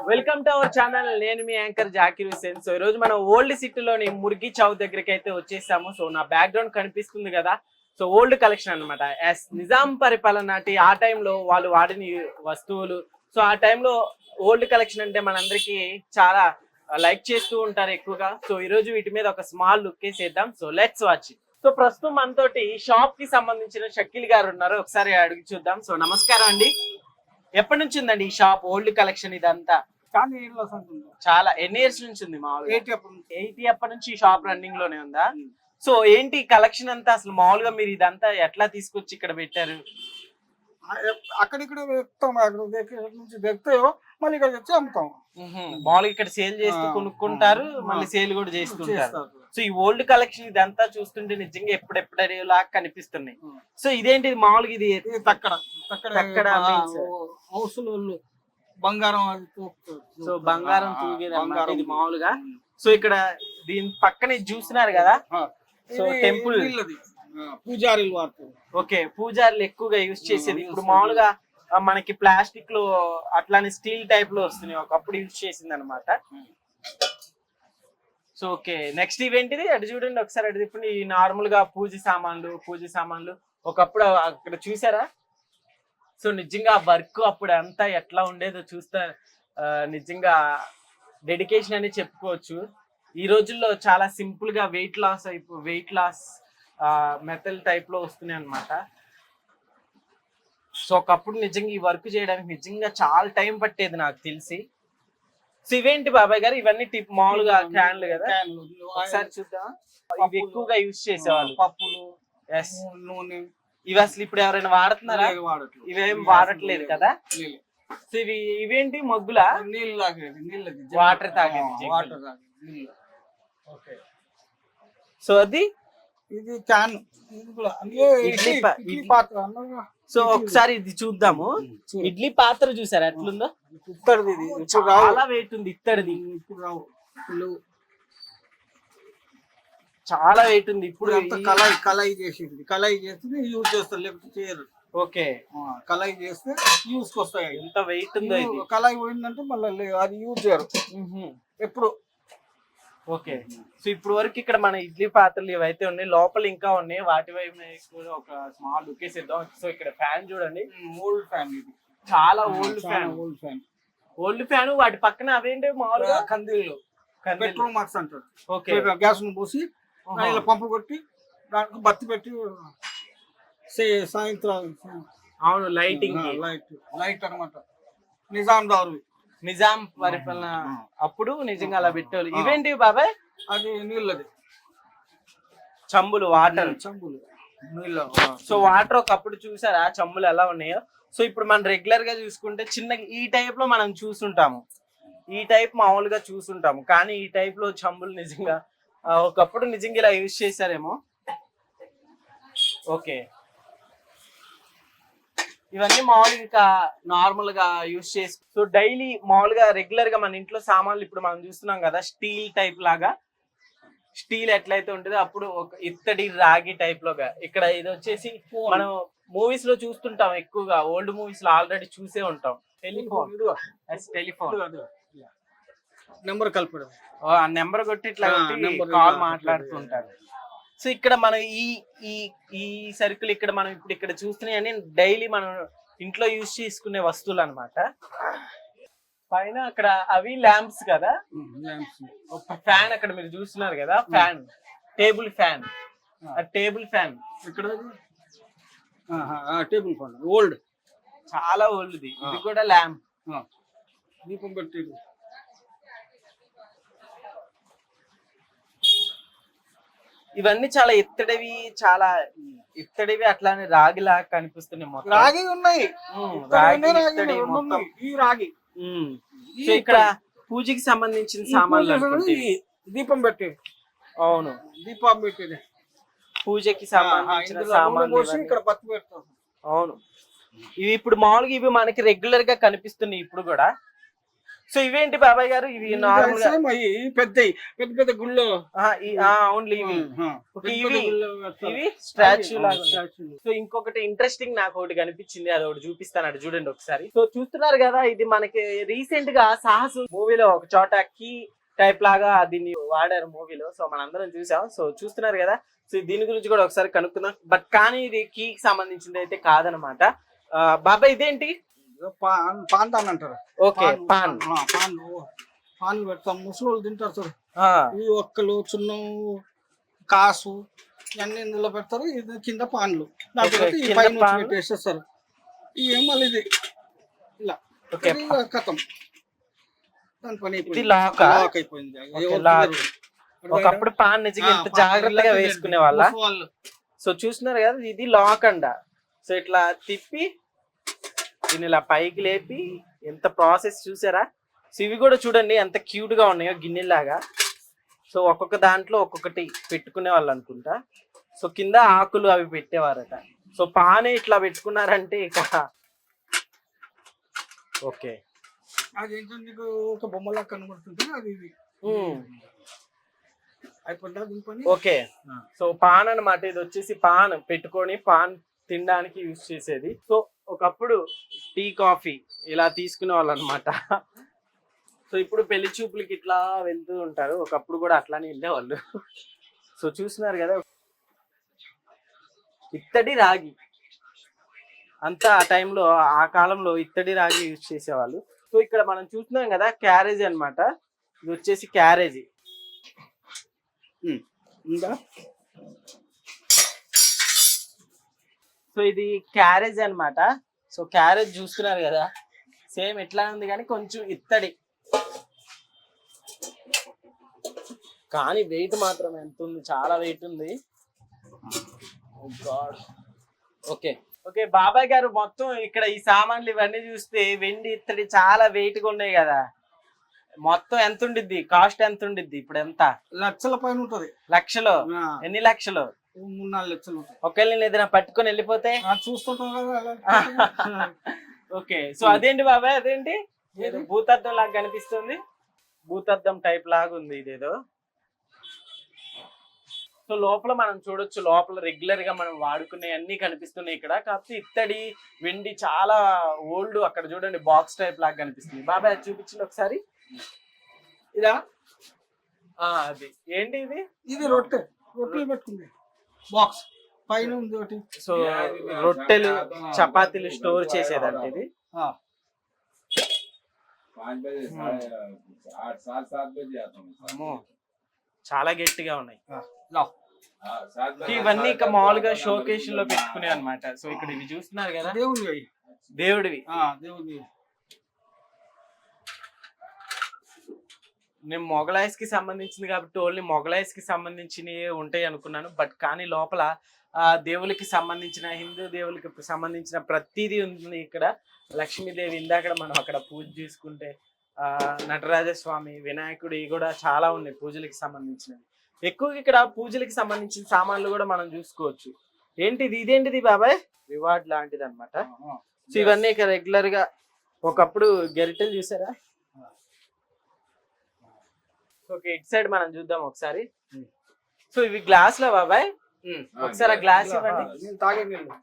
Welcome to our channel. నేను మీ anchor Zakir Hussain so ఈ రోజు మనం ఓల్డ్ సిటీలోని మురిగి చౌక్ దగ్గరికి అయితే వచ్చేసాము. సో నా బ్యాక్గ్రౌండ్ కనిపిస్తుంది కదా. సో ఓల్డ్ కలెక్షన్ అన్నమాట. ఎస్ నిజాం పరిపాలన నాటి ఆ టైంలో వాళ్ళు వాడిన వస్తువులు. సో ఆ టైంలో ఓల్డ్ కలెక్షన్ అంటే మనందరికీ చాలా లైక్ చేస్తూ ఉంటారు ఎక్కువగా. సో ఈ రోజు వీటి మీద ఒక స్మాల్ లుక్ వేసేద్దాం. సో లెట్స్ వాచ్ సో ప్రస్తుతం మనతోటి షాప్కి సంబంధించిన షకీల్ గారు ఉన్నారు. ఒకసారి అడిగి చూద్దాం. సో నమస్కారం అండి. ఎప్పటి నుంచి ఉందండి ఈ షాప్? ఓల్డ్ కలెక్షన్ ఇదంతా? సంతుంది చాలా ఎన్ని ఇయర్స్ నుంచి ఉంది మామూలుగా? ఎయిటీ అప్పుడు నుంచి. ఎయిటీ అప్పటి నుంచి ఈ షాప్ రన్నింగ్లోనే ఉందా? సో ఏంటి కలెక్షన్ అంతా అసలు మామూలుగా మీరు ఇదంతా ఎట్లా తీసుకొచ్చి ఇక్కడ పెట్టారు? ఆ, ఎప్- అక్కడిక్కడ అక్కడ దగ్గర నుంచి మళ్ళీ ఇక్కడ తెచ్చి అమ్ముతాం మామూలుగా ఇక్కడ సేల్ చేస్తూ ఆ, కొనుక్కుంటారు మళ్ళీ సేల్ కూడా చేస్తుంటారు చేస్తారు. సో ఈ ఓల్డ్ కలెక్షన్ ఇదంతా చూస్తుంటే నిజంగా ఎప్పుడెప్పుడలా కనిపిస్తున్నాయి ఉం. సో ఇదేంటి మామూలుగా ఇది తక్కడ తక్కడ బంగారం. సో బంగారం తూగేది బంగారం ఇది మామూలుగా. సో ఇక్కడ దీని పక్కన ఇది చూస్తున్నారు కదా. సో టెంపుల్ పూజారీలు ఓకే పూజారులు ఎక్కువగా యూజ్ చేసేది ఇప్పుడు. మామూలుగా మనకి ప్లాస్టిక్లో అట్లానే స్టీల్ టైప్లో వస్తున్నాయి. ఒకప్పుడు యూజ్ చేసింది అనమాట సో ఓకే. నెక్స్ట్ ఈవెంట్ ఇది. అటు చూడండి ఒకసారి అటు ఇప్పుడు ఈ నార్మల్గా పూజ సామాన్లు పూజ సామాన్లు. ఒకప్పుడు అక్కడ చూసారా? సో నిజంగా ఆ వర్క్ అప్పుడు అంతా ఎట్లా ఉండేదో చూస్తే నిజంగా డెడికేషన్ అని చెప్పుకోవచ్చు. ఈ రోజుల్లో చాలా సింపుల్గా వెయిట్ లాస్ అయిపో వెయిట్ లాస్ మెథల్ టైప్లో వస్తున్నాయి అనమాట సో ఒకప్పుడు నిజంగా ఈ వర్క్ చేయడానికి నిజంగా చాలా టైం పట్టేది నాకు తెలిసి. సో ఇవేంటి బాబాయ్ గారు? ఇవన్నీ టిప్ మామూలుగా క్యాన్లు కదా? ఒకసారి చూద్దాం. ఇవి ఎక్కువగా యూజ్ చేసేవాళ్ళు. పప్పులు. ఎస్ నూనె. ఇవి అసలు ఇప్పుడు ఎవరైనా వాడుతున్నారా? ఇవి వాడట్లేదు. కదా. సో ఇవి ఇవేంటి? మొగ్గులా? నీళ్ళు తాగేది వాటర్ తాగేది. వాటర్ తాగేది నీళ్ళు. సో అది ఇది క్యాన్ ఇడ్లీ పాత్ర సో ఒకసారి ఇది చూద్దాము. ఇడ్లీ పాత్ర చూసారా? ఎట్లుందో? ఇత్తడిది ఇప్పుడు చాలా వెయిట్ ఉంది ఇత్తడిది. ఇప్పుడు రావు. చాలా వెయిట్ ఉంది. ఇప్పుడు అంతా కళాయి కళాయి చేసింది. కళాయి చేస్తే యూజ్ చేస్తారు లేకపోతే చేయరు. ఓకే. కళాయి చేస్తే యూజ్ వస్తాయి. ఎంత వెయిట్ ఉందో కళాయి పోయిందంటే మళ్ళీ అది యూజ్ చేయరు. ఎప్పుడు? ఓకే. సో ఇప్పుడు వరకు ఇక్కడ మన ఇడ్లీ పాత్రలు ఇవైతే ఉన్నాయి లోపల ఇంకా ఉన్నాయి వాటి వైపు ఒక స్మాల్ లుక్ వేసేద్దాం. సో ఇక్కడ ఫ్యాన్ చూడండి. ఓల్డ్ ఫ్యాన్ ఇది. చాలా old fan old fan old fan వాటి పక్కన అవేంటి మామూలుగా? కందిలు. పెట్రోల్ మార్క్స్ అంటారు. ఓకే. గ్యాస్ను పోసి. ఇలా పంపు కొట్టి దానికి బత్తి పెట్టి సాయంత్రం అవును లైటింగ్ లైట్ లైట్ అనమాట నిజాం దారు నిజాం పరిపాలన. అప్పుడు నిజంగా అలా పెట్టేవాళ్ళు. ఇవేంటి బాబాయ్? అది నీళ్ళది. చంబులు వాటర్. చంబులు. నీళ్ళ సో వాటర్ ఒకప్పుడు చూసారా? చంబులు ఎలా ఉన్నాయో? సో ఇప్పుడు మనం రెగ్యులర్గా చూసుకుంటే చిన్న ఈ టైప్లో మనం చూసుంటాము. ఈ టైప్ మామూలుగా చూసుంటాము. కానీ ఈ టైప్లో చంబులు నిజంగా ఒకప్పుడు నిజంగా ఇలా యూజ్ చేశారేమో. ఓకే. ఇవన్నీ మామూలుగా నార్మల్గా యూజ్ చేసి సో డైలీ మామూలుగా రెగ్యులర్గా మన ఇంట్లో సామాన్లు ఇప్పుడు మనం చూస్తున్నాం కదా స్టీల్ టైప్ లాగా. స్టీల్ ఎట్లయితే ఉంటుందో అప్పుడు ఒక ఇత్తడి రాగి టైప్ లోగా. ఇక్కడ ఇది వచ్చేసి మనం మూవీస్లో చూస్తుంటాం ఎక్కువగా. ఓల్డ్ మూవీస్లో ఆల్రెడీ చూసే ఉంటాం. టెలిఫోన్ టెలిఫోన్ నెంబర్ కలిపడం. ఆ నెంబర్ కొట్టి ఇట్లా కాల్ మాట్లాడుతుంటారు సో ఇక్కడ మనం ఈ ఈ ఈ సర్కిల్ ఇక్కడ మనం ఇప్పుడు ఇక్కడ చూస్తున్నాయని డైలీ మనం ఇంట్లో యూజ్ చేసుకునే వస్తువులు అన్నమాట పైన అక్కడ అవి ల్యాంప్స్ కదా? ఒక ఫ్యాన్ అక్కడ మీరు చూస్తున్నారు కదా fan. Table fan. Table fan. ఇక్కడ టేబుల్ ఫోన్ ఓల్డ్. చాలా ఓల్డ్ది. ఇది కూడా ల్యాంప్. దీపం పెట్టి ఇవన్నీ చాలా ఇత్తడివి చాలా ఇత్తడివి అట్లానే రాగిలా కనిపిస్తున్నాయి మొత్తం. రాగి ఉన్నాయి. రాగి, రాగి ఇత్తడి రెండు మొత్తం. ఉన్నాయి. ఈ రాగి. ఉమ్. ఈ సో ఇక్కడ. పూజకి సంబంధించిన సామాన్లు అనుకుంటే. దీపం పెట్టి అవును. దీపం పెట్టేది. పూజకి సంబంధించిన సామాన్లు. ఇక్కడ పెడతాం. అవును. ఇవి ఇప్పుడు మామూలుగా ఇవి మనకి రెగ్యులర్గా కనిపిస్తున్నాయి ఇప్పుడు కూడా. సో ఇవేంటి బాబాయ్ గారు? ఇవి నార్మల్ పెద్దవి పెద్ద పెద్ద గుళ్ళో. ఓన్లీ ఇవి. పెద్ద ఇవి- పెద్ద. ఇవి స్టాచ్యూ లాగా. సో ఇంకొకటి ఇంట్రెస్టింగ్ నాకు ఒకటి కనిపించింది అది ఒకటి చూపిస్తాను అటు చూడండి ఒకసారి. సో చూస్తున్నారు కదా ఇది మనకి రీసెంట్గా సాహసు మూవీలో ఒక చోట కీ టైప్ లాగా దీన్ని వాడారు మూవీలో సో మనందరం చూసాం. సో చూస్తున్నారు కదా సో దీని గురించి కూడా ఒకసారి కనుక్కుందాం. బట్ కానీ ఇది కీ కి సంబంధించింది అయితే కాదనమాట. బాబాయ్ ఇదేంటి? ఇదో పాన్ పాన్ తాన్ అంటారు. Okay pan pan. పాన్ పెడతాం. ముసలోళ్ళు తింటారు ఆ, ఈ ఒక్కలు చున్నం కాసు ఇవన్నీ ఇందులో పెడతారు. ఇది కింద పాన్లు. దాని ఈ పైన. పెట్టేసేస్తారు. ఇవి మళ్ళీ ఇది. ఇలా. కథం. దాని పని అయిపోయింది. లాక్. ఒకప్పుడు పాన్ నిజంగా ఎంత జాగ్రత్తగా వేసుకునే వాళ్ళ. సో చూస్తున్నారు కదా ఇది లాక్ అండ సో ఇట్లా తిప్పి దీన్ని ఇలా పైకి లేపి ఎంత ప్రాసెస్ చూసారా? సో ఇవి కూడా చూడండి ఎంత క్యూట్గా ఉన్నాయో గిన్నెలాగా సో ఒక్కొక్క దాంట్లో ఒక్కొక్కటి పెట్టుకునే వాళ్ళు అనుకుంటా. సో కింద ఆకులు అవి పెట్టేవారట. సో పానే ఇట్లా పెట్టుకున్నారంటే ఇక ఓకే. అది ఏంటంటే నీకు ఒక బొమ్మలా కనబడుతుంది అది ఇది. ఓకే. సో పాన్ అన్నమాట ఇది వచ్చేసి పాన్ పెట్టుకొని పాన్ తినడానికి యూజ్ చేసేది. సో ఒకప్పుడు టీ కాఫీ ఇలా తీసుకునే వాళ్ళు అనమాట సో ఇప్పుడు పెళ్ళి చూపులకి ఇట్లా వెళ్తూ ఉంటారు. ఒకప్పుడు కూడా అట్లానే వెళ్ళేవాళ్ళు సో చూస్తున్నారు కదా. ఇత్తడి రాగి. అంతా ఆ టైంలో ఆ కాలంలో ఇత్తడి రాగి యూజ్ చేసేవాళ్ళు. సో ఇక్కడ మనం చూస్తున్నాం కదా క్యారేజ్ అన్నమాట. ఇది వచ్చేసి క్యారేజీ. ఇంకా సో ఇది క్యారేజ్ అన్నమాట. సో క్యారేజ్ చూస్తున్నారు కదా. సేమ్ ఎట్లా ఉంది కానీ కొంచెం ఇత్తడి. కానీ వెయిట్ మాత్రం ఎంత ఉంది? చాలా వెయిట్ ఉంది. ఓకే ఓకే బాబాయ్ గారు మొత్తం ఇక్కడ ఈ సామాన్లు ఇవన్నీ చూస్తే వెండి ఇత్తడి చాలా వెయిట్గా ఉన్నాయి కదా. మొత్తం ఎంత ఉండిద్ది? కాస్ట్ ఎంత ఉండిద్ది? ఇప్పుడు ఎంత? లక్షల పైన ఉంటది. లక్షలు? ఎన్ని లక్షలు? మూడు నాలుగు లక్షలు ఉంటాయి. ఒకవేళ నేను ఏదైనా పట్టుకొని వెళ్ళిపోతే? చూస్తుంటాం కదా. ఓకే సో అదేంటి బాబాయ్ అదేంటి? ఏదో భూతద్దం లాగా కనిపిస్తుంది. భూతద్దం టైప్ లాగా ఉంది ఇదేదో. సో లోపల మనం చూడొచ్చు లోపల రెగ్యులర్గా మనం వాడుకునే అన్ని కనిపిస్తున్నాయి ఇక్కడ. కాకపోతే ఇత్తడి వెండి చాలా ఓల్డ్ అక్కడ చూడండి బాక్స్ టైప్ లాగా కనిపిస్తుంది. బాబాయ్ అది చూపించండి ఒకసారి. ఇదా? ఆ అది. ఏంటి ఇది? ఇది రొట్టె. రొట్టెలు పెట్టుకుంది. బాక్స్ పైన సో రొట్టెలు చపాతీలు స్టోర్ చేసేదంట ఇది. చాలా గట్టిగా ఉన్నాయి. ఇవన్నీ ఇక మామూలుగా షోకేషన్లో పెట్టుకునే అనమాట సో ఇక్కడ ఇవి చూస్తున్నారు కదా? దేవుడివి దేవుడివి. దేవుడివి. నేను మొగలాయస్కి సంబంధించింది కాబట్టి ఓన్లీ మొగలాయస్కి సంబంధించినవి ఉంటాయి అనుకున్నాను. బట్ కానీ లోపల ఆ దేవులకి సంబంధించిన హిందూ దేవులకి సంబంధించిన ప్రతిదీ ఉంది ఇక్కడ. లక్ష్మీదేవి ఇందాక మనం అక్కడ పూజ చేసుకుంటే ఆ నటరాజ స్వామి వినాయకుడు ఇవి కూడా చాలా ఉన్నాయి పూజలకి సంబంధించినవి. ఎక్కువగా ఇక్కడ పూజలకి సంబంధించిన సామాన్లు కూడా మనం చూసుకోవచ్చు. ఏంటిది? ఇదేంటిది బాబాయ్? రివార్డ్ లాంటిది అనమాట సో ఇవన్నీ ఇక రెగ్యులర్గా ఒకప్పుడు గెరిటెలు చూసారా? ఓకే ఇటు సైడ్ మనం చూద్దాం ఒకసారి. సో ఇవి గ్లాస్లో బాబాయ్ ఒకసారి ఆ గ్లాస్ ఇవ్వండి. నేను తాగే నీళ్ళు.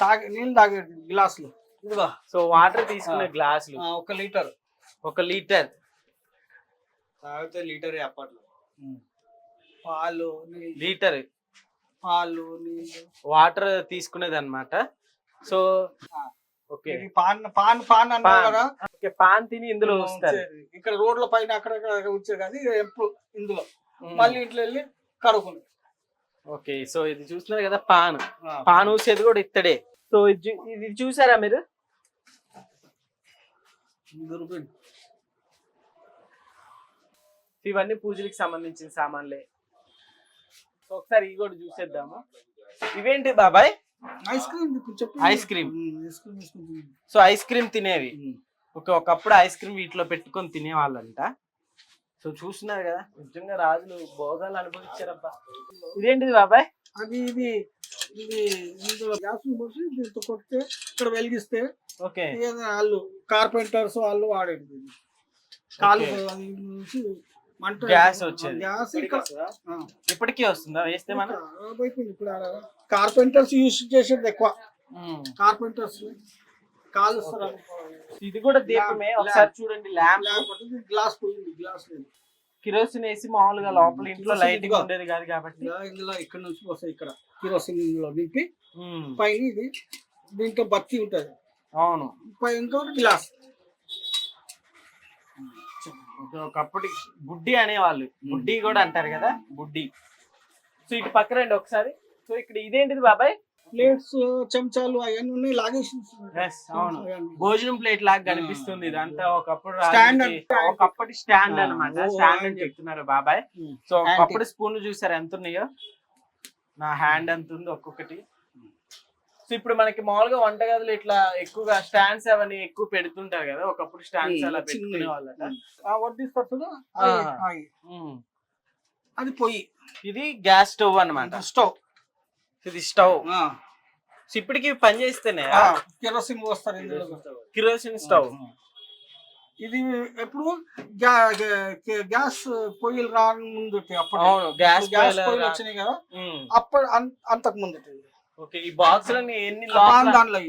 తాగే నీళ్ళు తాగే గ్లాసులు. ఇదిగో. సో వాటర్ తీసుకునే గ్లాసులు. ఒక లీటర్. ఒక లీటర్. తాగితే లీటర్ అప్పట్లో. పాలు లీటర్. పాలు నీళ్ళు. వాటర్ తీసుకునేది అనమాట సో. ఓకే. ఇది పాన్ పాన్ పాన్ అన్నారు. కదా? ఓకే పాన్ తిని ఇందులో వస్తారు. ఇక్కడ రోడ్ల పైన అక్కడ వచ్చేది అది ఎప్పుడు ఇందులో. మళ్ళీ ఇట్లా వెళ్ళి కడుకుని ఓకే సో ఇది చూస్తున్నారు కదా పాన్. పాన్ ఊసేది కూడా ఇత్తడే. సో ఇది ఇది చూసారా మీరు? ఇవన్నీ పూజలకు సంబంధించిన సామాన్లే. ఒకసారి ఇవి కూడా చూసేద్దాము. ఇవేంటి బాబాయ్? Ice cream ice cream. Ice cream వేసుకుంటుంది సో ఐస్ క్రీమ్ తినేవి. ఒక ఒకప్పుడు ఐస్ క్రీమ్ వీటిలో పెట్టుకొని తినేవాళ్ళంట. సో చూస్తున్నారు కదా నిజంగా రాజులు భోగాలు అనుభవించారబ్బా. ఇదేంటిది బాబాయ్? అది ఇది ఇది ఇందులో గ్యాస్ పోసి దీంతో కొడితే ఇక్కడ వెలిగిస్తే ఓకే. వాళ్ళు కార్పెంటర్స్ వాళ్ళు వాడేది. కాలు నుంచి మంట గ్యాస్ వచ్చేది. గ్యాస్ ఇక్కడ ఆ. ఇప్పటికీ వస్తుందా? వేస్తే మనం ఇప్పుడు కార్పెంటర్స్ యూస్ చేసేది ఎక్కువ. కార్పెంటర్స్ కాలు ఇది కూడా దీపమే. ఒకసారి చూడండి ల్యాంప్ గ్లాస్ పోయింది గ్లాస్ లేదు. కిరోసిన్ వేసి మామూలుగా లోపల ఇంట్లో లైటింగ్. ఉండేది కాదు కాబట్టి. ఇందులో ఇక్కడ నుంచి వస్తాయి ఇక్కడ. కిరోసిన్లో నింపి పైన ఇది దీంట్లో బత్తి ఉంటది. అవును. పైన గ్లాస్. ఒక- ఒకప్పటి గుడ్డి అనేవాళ్ళు. గుడ్డి కూడా అంటారు కదా గుడ్డి సో ఇటు పక్క రండి ఒకసారి. సో ఇక్కడ ఇదేంటిది బాబాయ్? ప్లేట్స్ చెంచాలు అవన్నీ ఉన్నాయి లాగేసి ఎస్ అవును. భోజనం ప్లేట్ లాగా కనిపిస్తుంది. ఇదంతా ఒకప్పుడు రాజులకి అంటే- ఒకప్పటి స్టాండ్ ఓ, స్టాండ్ అని. చెప్తున్నారు బాబాయ్. Hmm. సో ఒకప్పుడు స్పూన్లు చూసారు? ఎంత ఉన్నాయో నా హ్యాండ్ ఎంత ఉంది ఒక్కొక్కటి. సో ఇప్పుడు మనకి మామూలుగా వంటగదులు ఇట్లా ఎక్కువగా స్టాండ్స్ అవన్నీ ఎక్కువ పెడుతుంటారు కదా ఒకప్పుడు స్టాండ్స్ అలా పెట్టుకునే వాళ్ళట. అది పొయ్యి. ఇది గ్యాస్ స్టవ్ అన్నమాట. స్టవ్. ఇది స్టవ్ ఇప్పటికి పని చేస్తేనే కిరోసిన్ పోస్తారు ఇందులో. కిరోసిన్ స్టవ్ ఇది ఎప్పుడు గ్యా- గ్యా- గ్యాస్ పొయ్యిలు రాని ముందు అప్పుడు గ్యాస్ గ్యాస్ పొయ్యిలు వచ్చినాయి కదా అప్పుడు అంతకు ముందు ఓకే ఈ బాక్స్ లని ఎన్ని పాన్ దానిలో?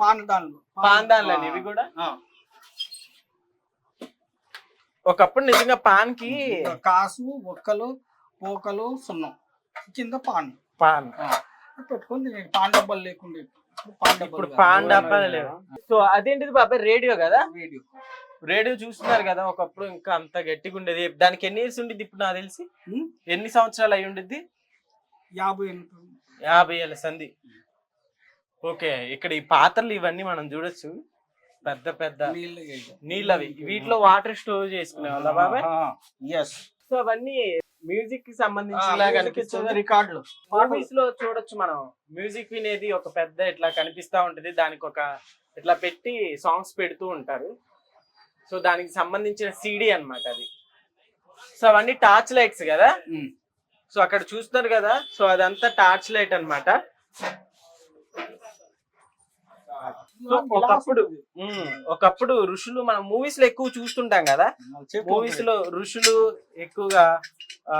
పాన్ దానిలో. పాన్ ఇవి కూడా. ఒకప్పుడు నిజంగా పాన్కి కాసు ఒక్కలు పోకలు సున్నం. కింద పాన్. పాన్. తినేది. పాన్ డబ్బాలు లేకుండా. ఇప్పుడు పాన్ డబ్బాలు ఇప్పుడు కాదు. పాన్ డబ్బాలు లేవు? సో అదేంటిది బాబాయ్? రేడియో కదా? రేడియో. రేడియో చూస్తున్నారు కదా ఒకప్పుడు ఇంకా అంత గట్టిగా ఉండేది. దానికి ఎన్ని ఇయర్స్ ఉండిద్ది ఇప్పుడు నాకు తెలిసి? ఎన్ని సంవత్సరాలు అయి ఉండిద్ది? యాభై యాభై ఏళ్ళ సంధి. ఓకే ఇక్కడ ఈ పాత్రలు ఇవన్నీ మనం చూడొచ్చు. పెద్ద పెద్ద నీళ్ళు వేయడం. నీళ్ళు అవి వీటిలో వాటర్ స్టోర్ చేసుకునే వాళ్ళ బాబాయ్ yes. సో అవన్నీ మ్యూజిక్కి ఇచ్చేది? రికార్డులు. మూవీస్లో చూడొచ్చు మనం. మ్యూజిక్ వినేది ఒక పెద్ద ఇట్లా కనిపిస్తా ఉంటది. దానికి ఒక ఇట్లా పెట్టి సాంగ్స్ పెడుతూ ఉంటారు. సో దానికి సంబంధించిన సిడి అన్నమాట అది. సో అవన్నీ టార్చ్ లైట్స్ కదా. సో అక్కడ చూస్తున్నారు కదా? సో అదంతా టార్చ్ లైట్ అన్నమాట. సో ఒకప్పుడు ఒకప్పుడు ఋషులు మనం మూవీస్లో ఎక్కువ చూస్తుంటాం కదా. మూవీస్లో ఋషులు ఎక్కువగా ఆ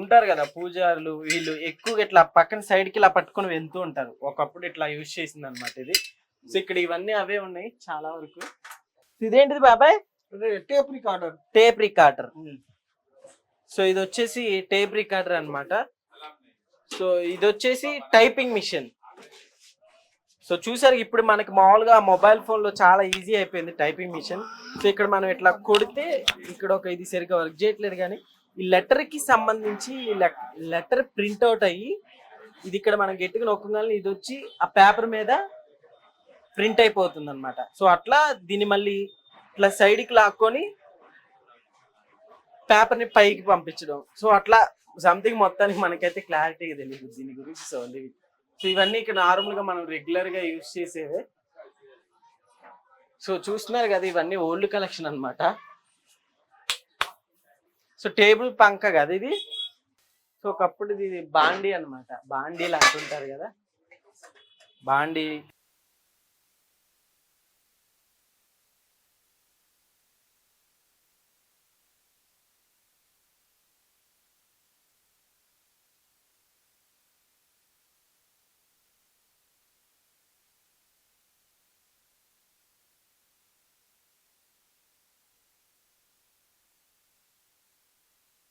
ఉంటారు కదా పూజారులు వీళ్ళు ఎక్కువగా ఇట్లా పక్కన సైడ్కి ఇలా పట్టుకొని వెళ్తూ ఉంటారు. ఒకప్పుడు ఇట్లా యూజ్ చేసింది అనమాట ఇది. సో ఇక్కడ ఇవన్నీ అవే ఉన్నాయి చాలా వరకు. ఇదేంటిది బాబాయ్? Tape recorder tape recorder so ఇది వచ్చేసి టేప్ రికార్డర్ అన్నమాట. సో ఇది వచ్చేసి టైపింగ్ మిషన్ సో చూసారు ఇప్పుడు మనకి మామూలుగా మొబైల్ ఫోన్లో చాలా ఈజీ అయిపోయింది టైపింగ్ మిషన్ సో ఇక్కడ మనం ఇట్లా కొడితే ఇక్కడ ఒక ఇది సరిగ్గా వర్క్ చేయట్లేదు కానీ ఈ లెటర్కి సంబంధించి లెటర్ ప్రింట్ అవుట్ అయ్యి ఇది ఇక్కడ మనం గట్టిగా నొక్కగానే ఇది వచ్చి ఆ పేపర్ మీద ప్రింట్ అయిపోతుంది అనమాట సో అట్లా దీన్ని మళ్ళీ ఇట్లా సైడ్కి లాక్కొని పేపర్ని పైకి పంపించడం. సో అట్లా సంథింగ్ మొత్తానికి మనకైతే క్లారిటీగా తెలియదు దీని గురించి సో సో ఇవన్నీ ఇక్కడ నార్మల్గా మనం రెగ్యులర్గా యూజ్ చేసేవే. సో చూస్తున్నారు కదా ఇవన్నీ ఓల్డ్ కలెక్షన్ అన్నమాట. సో టేబుల్ పంక కదా ఇది? సో ఒకప్పుడు ఇది బాండీ అన్నమాట. బాండీలు అంటుంటారు కదా. బాండీ